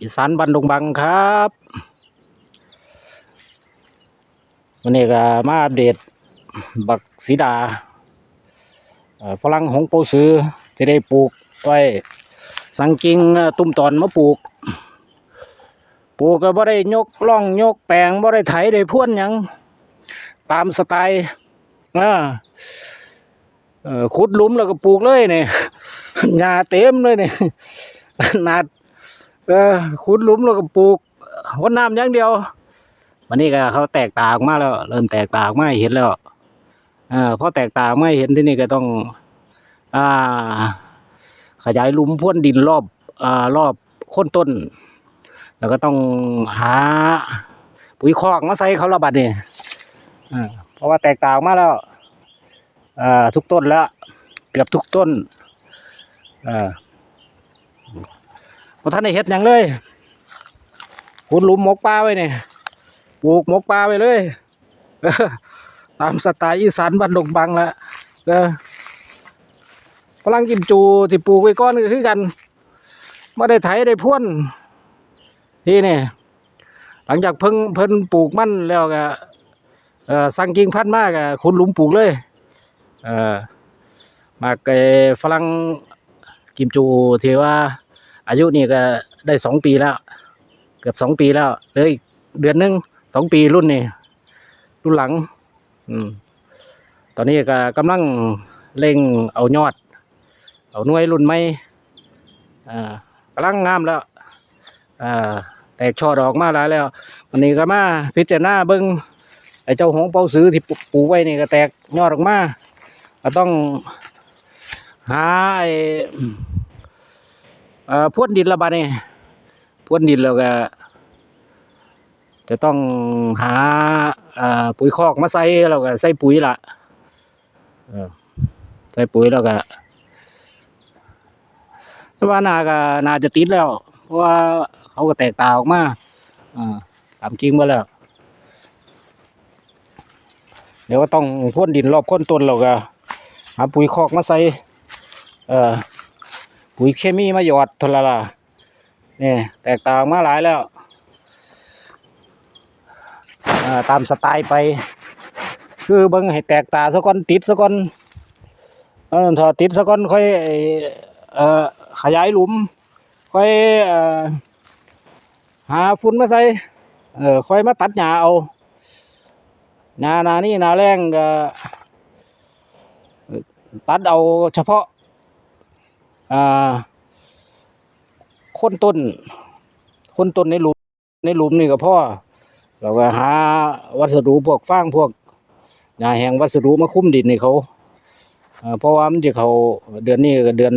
อีสานบันดงบังครับวันนี้ก็มาอัปเดตบักสีดาฝรั่งหงโปซื้อที่ได้ปลูกไว้สังกิงเอ่อตุ้มตอนมาปลูก ปลูกก็บ่ได้ยกล่องยกแปลงบ่ได้ไถได้พ่นยังตามสไตล์อ่าขุดลุมแล้วก็ปลูกเลยเนี่ยหญ้าเต็มเลยเนี่ยนาด เออขุดหลุมแล้วก็ปลูกวันน้ำอย่างเดียว วันนี้ก็เขาแตกตาออกมาแล้ว เริ่มแตกตาออกมาเห็นแล้วเออพอแตกตาออกมาให้เห็นที่นี่ก็ต้อง อ่า ขยายหลุมพ่นดินรอบ อ่ารอบโค้นต้น แล้วก็ต้องหาปุ๋ยคอกมาใส่เขาระบาดนี่เพราะว่าแตกตาออกมาแล้วทุกต้นแล้ว เกือบทุกต้นอ่า พอท่านได้เฮ็ดหยังเลยขุดหลุมหมกปลาไว้เนี่ยปลูกหมกปลาไว้เลยตามสไตล์อีสานบ้านดงบังละเออพลังกิมจูที่ปลูกไว้ก้อนก็คือกันไม่ได้ไถได้พ่นที่นี่หลังจากเพิ่งเพิ่นปลูกมั่นแล้วก็สั่งกิ่งพันมากอะขุดหลุมปลูกเลยเออมาเกอฝรั่งกิมจูที่ว่า อายุนี่ก็ได้สองปีแล้ว เกือบสองปีแล้วเลยเดือนหนึงสองปีรุ่นนี่รุ่นหลัง อืม ตอนนี้ก็กำลังเร่งเอายอด เอาหน่วยรุ่นใหม่อ่ากำลังงามแล้วอ่าแตกช่อดอกมาหลายแล้ววันนี้ก็มาพิจารณาเบิ้งไอ้เจ้าหงเปาซื้อที่ปลูปลูกไว้นี่ก็แตกยอดออกมาก็ต้องหาไอ้ เอ่อพ่นดินละบาดนี่พ่นดินแล้วก็ จะต้องหาปุ๋ยคอกมาใส่แล้วก็ใส่ปุ๋ยละใส่ปุ๋ยแล้วก็แต่ว่านาก็นาจะติดแล้ว เพราะว่าเขาก็แตกตาออกมาตามจริงมาแล้ว เดี๋ยวก็ต้องพ่นดินรอบค้นต้นแล้วก็หาปุ๋ยคอกมาใส่เอ่อ ปุ๋ยเคมีมาหยอดทนละละนี่แตกต่างมาหลายแล้วตามสไตล์ไป คือเบิ่งให้แตกตาซะก่อนติดซะก่อนเออถ้าติดซะก่อนค่อยอขยายหลุม ค่อยอหาฝุ่นมาใส่เออค่อยมาตัดหญ้าเอาหญ้าหนานี่หนาแรงก็ตัดเอาเฉพาะ อ่าค้นต้นค้นต้นในหลุมในหลุมนี่ก็พ่อเราก็หาวัสดุพวกฟางพวกหญ้าแห้งวัสดุมาคุ้มดินให้เขาเพราะว่ามันจะเขาเดือนนี้ก็เดือน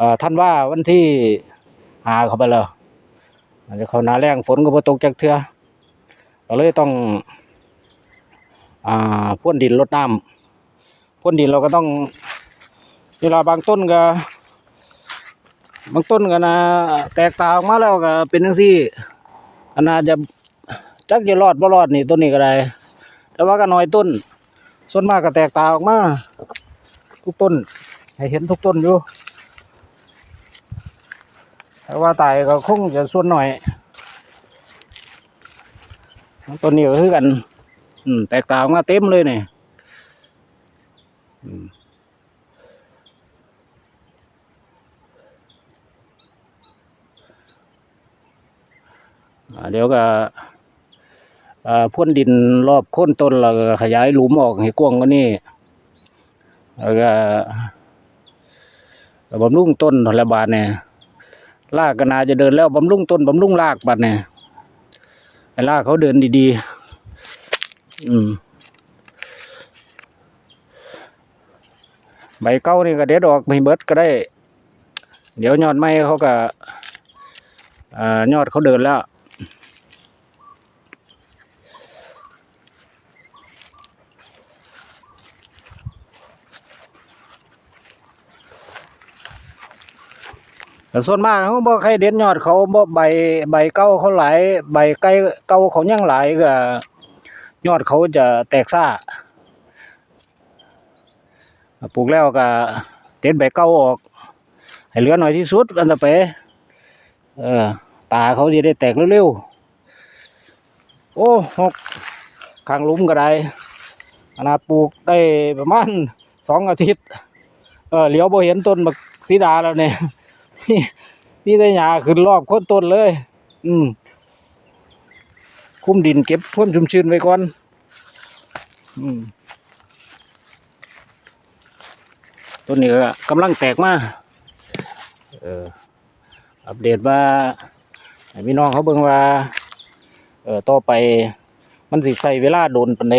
อท่านว่าวันที่หาเขาไปแล้วอจะเขาหนาแรงฝนก็บ่ตกจากเทือเราเลยต้องอพ่นดินลดน้ำพ่นดินเราก็ต้อง เวลาบางต้นก็บางต้นก็นะแตกตาออกมาแล้วก็เป็นจังซี่อันน่าจะจักจะรอดบ่รอดนี่ต้นนี้ก็ได้ แต่ว่าก็น้อยต้น ส่วนมากก็แตกตาออกมาทุกต้น ให้เห็นทุกต้นอยู่แต่ว่าตายก็คงจะส่วนหน่อยต้นนี้ก็คือกัน อืมแตกตาออกมาเต็มเลยเนี่ยอืม เดี๋ยวก็พ่นดินรอบโค้นต้นแล้วก็ขยายหลุมออกให้กว้างกว่านี้แล้วก็บำรุงต้นทรบาทเนี่ยรากกนาจะเดินแล้วบำรุงต้นบำรุงรากบัดเนี่ยให้รากเขาเดินดีๆ อืมใบเก้านี่ก็เด็ดออกไม่เบิดก็ได้ เดี๋ยวยอดไม้เขาก็อ่ายอดเขาเดินแล้ว แต่ส่วนมากเขาบ่ใครเด็ดยอดเขาบ่ใบใบเก้าเขาหลายใบไก่เก้าเขายังหลายก็ยอดเขาจะแตกซ่าปลูกแล้วก็เด็ดใบเก้าออก ให้เหลือหน่อยที่สุดกันต่อไปเออตาเขาจะได้แตกเร็วๆโอ้หกข้างลุมก็ได้ขนาปลูกได้ประมาณสองอาทิตย์เออเหลียวบ่เห็นต้นบักสีดาแล้วเนี่ย นี่นี่ได้หญ้าขึ้นรอบโคนต้นเลย อืมคุ้มดินเก็บพ่วมชุ่มชื้นไว้ก่อน อืมต้นนี้ก็กำลังแตกมาเอออัปเดตว่าให้พี่น้องเขาเบิ่งว่า เออต่อไป มันสิใส่เวลาโดนปานใด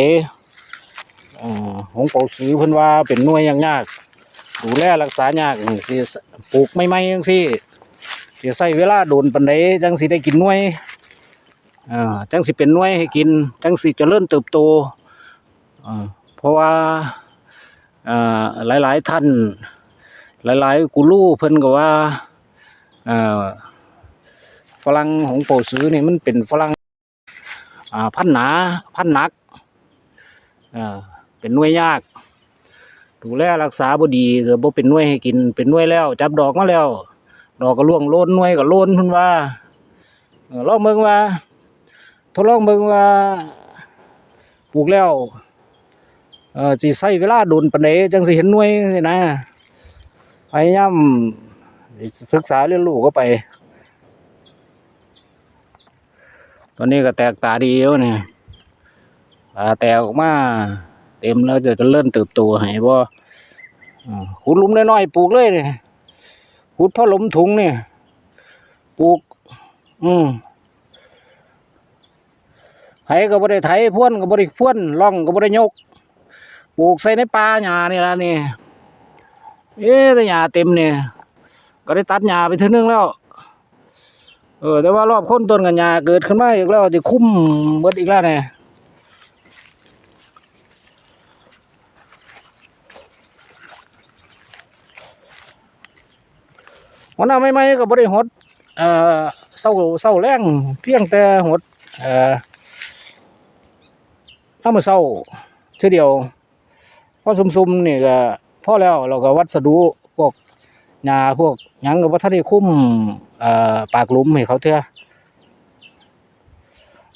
อ่อของเป่าสือเพิ่นว่าเป็นหน่วยยาก ดูแลรักษายากสิปลูกไม่ไม่จังซี่สิใส่เวลาโดนปานใดจังสิได้กินหน่วยอ่าจังสิเป็นหน่วยให้กิน จังสิเจริญเติบโตอ่าเพราะว่าอ่าหลาย ๆ ท่าน หลาย ๆ กูรูเพิ่นก็ว่าอ่าฝรั่งของเป่าสือนี่มันเป็นฝรั่งอ่าพันหนาพันหนักอ่าเป็นหน่วยยาก ดูแลรักษาบ่ดีก็บ่เป็นหน่วยให้กินเป็นหน่วยแล้ว จับดอกมาแล้ว ดอกก็ร่วงโลนหน่วยก็โลนเพิ่นว่าลองเบิ่งว่าทดลองเบิ่งว่าปลูกแล้วเอ่อสิใช้เวลาโดนปานใดจังสิเห็นหน่วยนี่นะพยายามศึกษาเรียนรู้ก็ไป ตอนนี้ก็แตกตาดีแล้วเนี่ยตาแตกออกมา เต็มแล้วจะจะเริ่มเติบโตให้บ่อ่าขุดหลุมน้อยๆปลูกเลยเนี่ยขุดพ่อหลุมถุงเนี่ยปลูก อืมไถก็บ่ได้ไถพ่วนก็บ่ได้พ่วนล่องก็บ่ได้ยกปลูกใส่ในป่าหญ้านี่ล่ะนี่เอ๊ะแต่หญ้าเต็มเนี่ยก็ได้ตัดหญ้าไปทีนึงแล้ว เออ แต่ว่ารอบค้นต้นกันหญญาเกิดขึ้นมาอีกแล้วจะคุ้มเบิดอีกแล้วเนี่ย วันหน้าไม่ไม่ก็บริหดเอ่อเศร้าเศร้าแรงเพียงแต่หดเอ่อถ้ามาเศร้าเท่อเดียวพอซุ่มๆนี่ก็พอแล้วเราก็วัสดุพวกหญ้าพวกยังก็บ่ทันได้คุ้มเอ่อปากลุมให้เขาเถอะ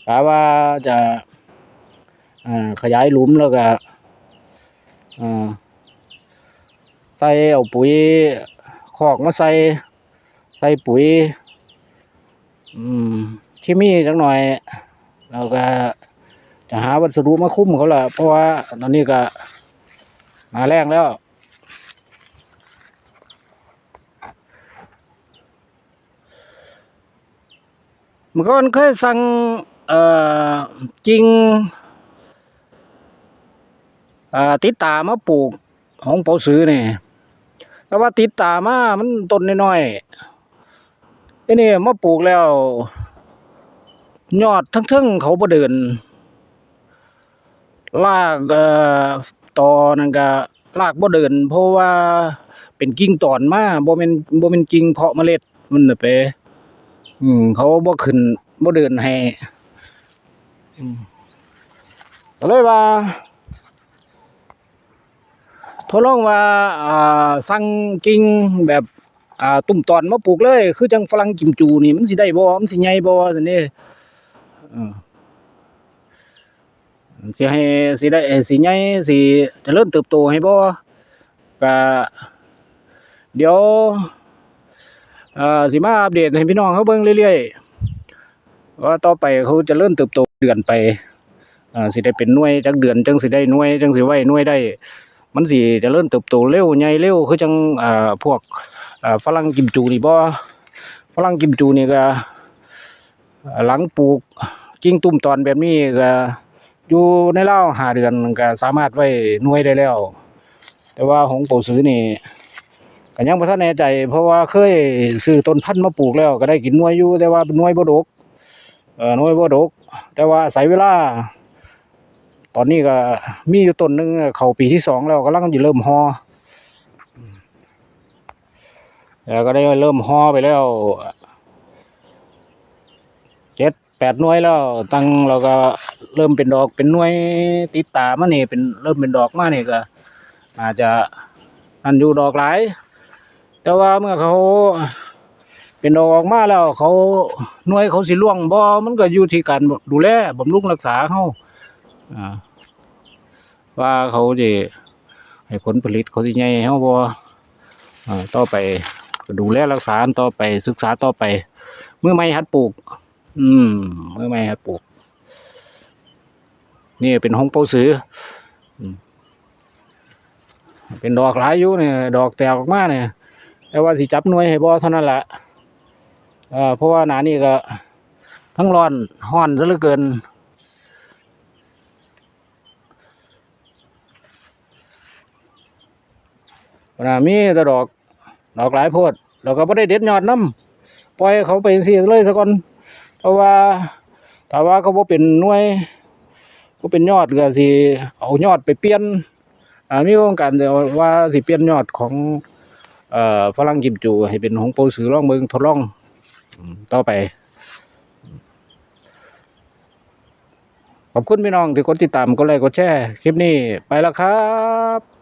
กะว่าจะอขยายหลุมแล้วก็อ่าใส่เอาปุ๋ยคอกมาใส่ ส่ปุ๋ยอืมเคมีจักหน่อยแล้วก็จะหาวัสดุมาคุ้มเขาละเพราะว่าตอนนี้ก็มาแรงแล้วเมื่อก่อนเคยสั่งจริงติดตามาปลูกของเปาซื้อนี่แต่ว่าติดตามามันต้นน้อยๆ ไอ้นี่มาปลูกแล้ว ยอดทั้งๆเขาบ่เดินลากเอ่อตอนั่นก็ลากบ่เดิน เพราะว่าเป็นกิ่งตอนมาบ่แม่นบ่แม่นกิ่งเพาะเมล็ดมันน่ะไป อืม เขาบ่ขึ้นบ่เดินให้อืมก็เลยว่าทดลองว่าอ่าสั่งกิ่งแบบ อ่าตุ่มตอนมาปลูกเลย คือจังฝรั่งกิมจูนี่มันสิได้บ่มันสิใหญ่บ่ซั่นนี่เออสิให้สิได้สิใหญ่สิเจริญเติบโตให้บ่ก็เดี๋ยวอ่อสิมาอัปเดตให้พี่น้องเขาเบิ่งเรื่อยๆว่าต่อไปเขาจะเริ่มเติบโตเดือนไปอ่าสิได้เป็นหน่วยจักเดือนจังสิได้หน่วยจังสิไว้หน่วยได้ มันสิจะเริ่มเติบโตเร็วใหญ่เร็วคือจังอ่าพวก ฝรั่งกิมจูนี่บ่ฝรั่งกิมจูนี่ก็หลังปลูกกิ่งตุ่มตอนแบบนี้ก็อยู่ในราว5เดือนก็สามารถไว้หน่วยได้แล้ว แต่ว่าของปู่ซื้อนี่ก็ยังบ่ทันแน่ใจ เพราะว่าเคยซื้อต้นพันธุ์มาปลูกแล้ว ก็ได้กินหน่วยอยู่ แต่ว่าเป็นหน่วยบ่ดกเอ่อหน่วยบ่ดก แต่ว่าอาศัยเวลา ตอนนี้ก็มีอยู่ต้นหนึงเข้าปีที่สองแล้วกำลังสิเริ่มฮอ แล้วก็ได้เริ่มฮอไปแล้วเจ็ดแปดหน่วยแล้ว ตั้งเราก็เริ่มเป็นดอกเป็นหน่วยติดตามานี่เป็นเริ่มเป็นดอกมานี่ก็ อาจจะอันอยู่ดอกหลาย แต่ว่าเมื่อเขาเป็นดอกออกมาแล้ว เขาหน่วยเขาสิล่วงบ่มันก็อยู่ที่การดูแลบำรุงรักษาเฮาอ่าว่าเขาจะให้ผลผลิตเขาสิใหญ่เฮาบ่อ่าต่อไป ดูแลรักษาต่อไปศึกษาต่อไป เมื่อไม่หัดปลูก อืม เมื่อไม่หัดปลูก นี่เป็นห้องเป้าสือเป็นดอกหลายอยู่เนี่ยดอกแตกออกมาเนี่ยแต่ว่าสิจับหน่วยให้บ่เท่านั้นแหละเออเพราะว่าหนานี่ก็ ทั้งร้อนห้อนซะเหลือเกินนะมีแต่ดอก ดอกหลายโพดเราก็ไม่ได้เด็ดยอดน้ำปล่อยเขาไปเสียเลยซะก่อนเพราะว่าถ้าว่าเขาบ่เป็นหน่วยก็เป็นยอดก็สิเอายอดไปเปลี่ยนอ่ามีโครงการว่าสิเปลี่ยนยอดของเอ่อฝรั่งกิมจูให้เป็นของโปสือลองเบิ่งทดลองต่อไปขอบคุณพี่น้องที่กดติดตามกดไลค์กดแชร์คลิปนี้ไปแล้วครับ